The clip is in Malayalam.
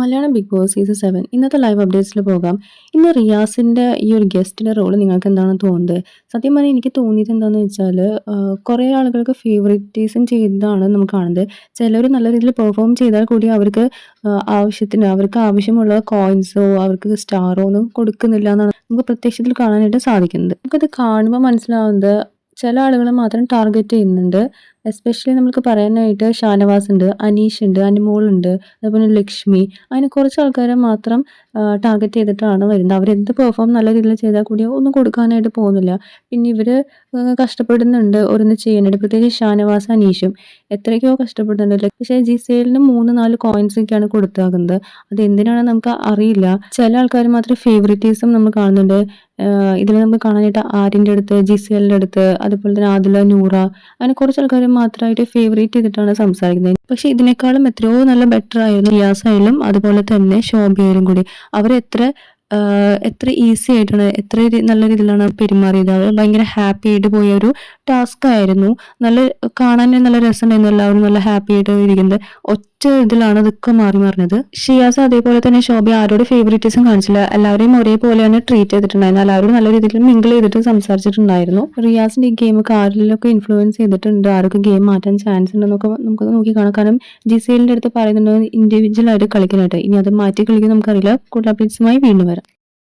Malayalam Bigg Boss season seven ഇന്നത്തെ ലൈവ് അപ്ഡേറ്റ്സിൽ പോകാം. ഇന്ന് റിയാസിന്റെ ഈ ഒരു ഗസ്റ്റിന്റെ റോൾ നിങ്ങൾക്ക് എന്താണ് തോന്നുന്നത്? സത്യം പറഞ്ഞാൽ എനിക്ക് തോന്നിയത് എന്താണെന്ന് വെച്ചാൽ കുറേ ആളുകൾക്ക് ഫേവറിറ്റീസും ചെയ്തതാണ് നമുക്ക് കാണുന്നത്. ചിലർ നല്ല രീതിയിൽ പെർഫോം ചെയ്താൽ കൂടി അവർക്ക് ആവശ്യത്തിന് അവർക്ക് ആവശ്യമുള്ള കോയിൻസോ അവർക്ക് സ്റ്റാറോ ഒന്നും കൊടുക്കുന്നില്ല എന്നാണ് നമുക്ക് പ്രത്യക്ഷത്തിൽ കാണാനായിട്ട് സാധിക്കുന്നത്. നമുക്കത് കാണുമ്പോൾ മനസ്സിലാവുന്നത് ചില ആളുകളെ മാത്രം ടാർഗറ്റ് ചെയ്യുന്നുണ്ട്. എസ്പെഷ്യലി നമുക്ക് പറയാനായിട്ട് ഷാനവാസ് ഉണ്ട് അനീഷ് ഉണ്ട് അനുമോൾ ഉണ്ട് അതുപോലെ ലക്ഷ്മി. അങ്ങനെ കുറച്ച് ആൾക്കാരെ മാത്രം ടാർഗറ്റ് ചെയ്തിട്ടാണ് വരുന്നത്. അവരെന്ത് പെർഫോം നല്ല രീതിയിൽ ചെയ്താൽ കൂടി ഒന്നും കൊടുക്കാനായിട്ട് പോകുന്നില്ല. പിന്നെ ഇവർ കഷ്ടപ്പെടുന്നുണ്ട് ഓരോന്ന് ചെയ്യാനായിട്ട് പ്രത്യേകിച്ച് ഷാനവാസ് അനീഷും. എത്രയൊക്കെയോ കഷ്ടപ്പെടുന്നുണ്ട്. പക്ഷേ ജിസേലിന് മൂന്ന് നാല് കോയിൻസ് ഒക്കെയാണ് കൊടുത്താകുന്നത്. അത് എന്തിനാണെന്ന് നമുക്ക് അറിയില്ല. ചില ആൾക്കാർ മാത്രം ഫേവറിറ്റീസും നമ്മൾ കാണുന്നുണ്ട്. ഇതിൽ നമുക്ക് കാണാനായിട്ട് ആര്യന്റെ അടുത്ത് ജിസേലിന്റെ അടുത്ത് അതുപോലെ തന്നെ ആദില നൂറ. അങ്ങനെ കുറച്ച് ആൾക്കാർ മാത്രമായിട്ട് ഫേവറേറ്റ് ചെയ്തിട്ടാണ് സംസാരിക്കുന്നത്. പക്ഷെ ഇതിനേക്കാളും എത്രയോ നല്ല ബെറ്റർ ആയിരുന്നു റിയാസ് ആയാലും അതുപോലെ തന്നെ ശോഭയായാലും കൂടി. അവർ എത്ര എത്ര ഈസി ആയിട്ടാണ് എത്ര നല്ല രീതിയിലാണ് പെരുമാറിയത്. അവർ ഭയങ്കര ഹാപ്പി ആയിട്ട് പോയ ഒരു ടാസ്ക് ആയിരുന്നു. നല്ല കാണാൻ നല്ല രസമുണ്ടായിരുന്നു. എല്ലാവരും നല്ല ഹാപ്പി ആയിട്ട് ഇരിക്കുന്നത്. ഒറ്റ ഇതിലാണ് ഇതൊക്കെ മാറി മറിഞ്ഞത് ഷിയാസ് അതേപോലെ തന്നെ ശോഭ ആരോട് ഫേവറേറ്റീസും കാണിച്ചില്ല. എല്ലാവരെയും ഒരേപോലെ തന്നെ ട്രീറ്റ് ചെയ്തിട്ടുണ്ടായിരുന്നു എല്ലാവരും നല്ല രീതിയിൽ മിങ്കിൾ ചെയ്തിട്ട് സംസാരിച്ചിട്ടുണ്ടായിരുന്നു. റിയാസിന്റെ ഈ ഗെയിം ആരിലൊക്കെ ഇൻഫ്ലുവൻസ് ചെയ്തിട്ടുണ്ട്. ആരൊക്കെ ഗെയിം മാറ്റാൻ ചാൻസ് ഉണ്ടെന്നൊക്കെ നമുക്ക് നോക്കി കാണാം. കാരണം ജിസേലിന്റെ അടുത്ത് പറയുന്നുണ്ട് ഇൻഡിവിജ്വൽ ആയിട്ട് കളിക്കാനായിട്ട്. ഇനി അത് മാറ്റി കളിക്കാൻ നമുക്കറിയില്ല. കൂടുതൽ അപ്ഡേറ്റ്സുമായി വീണ്ടും വരാം.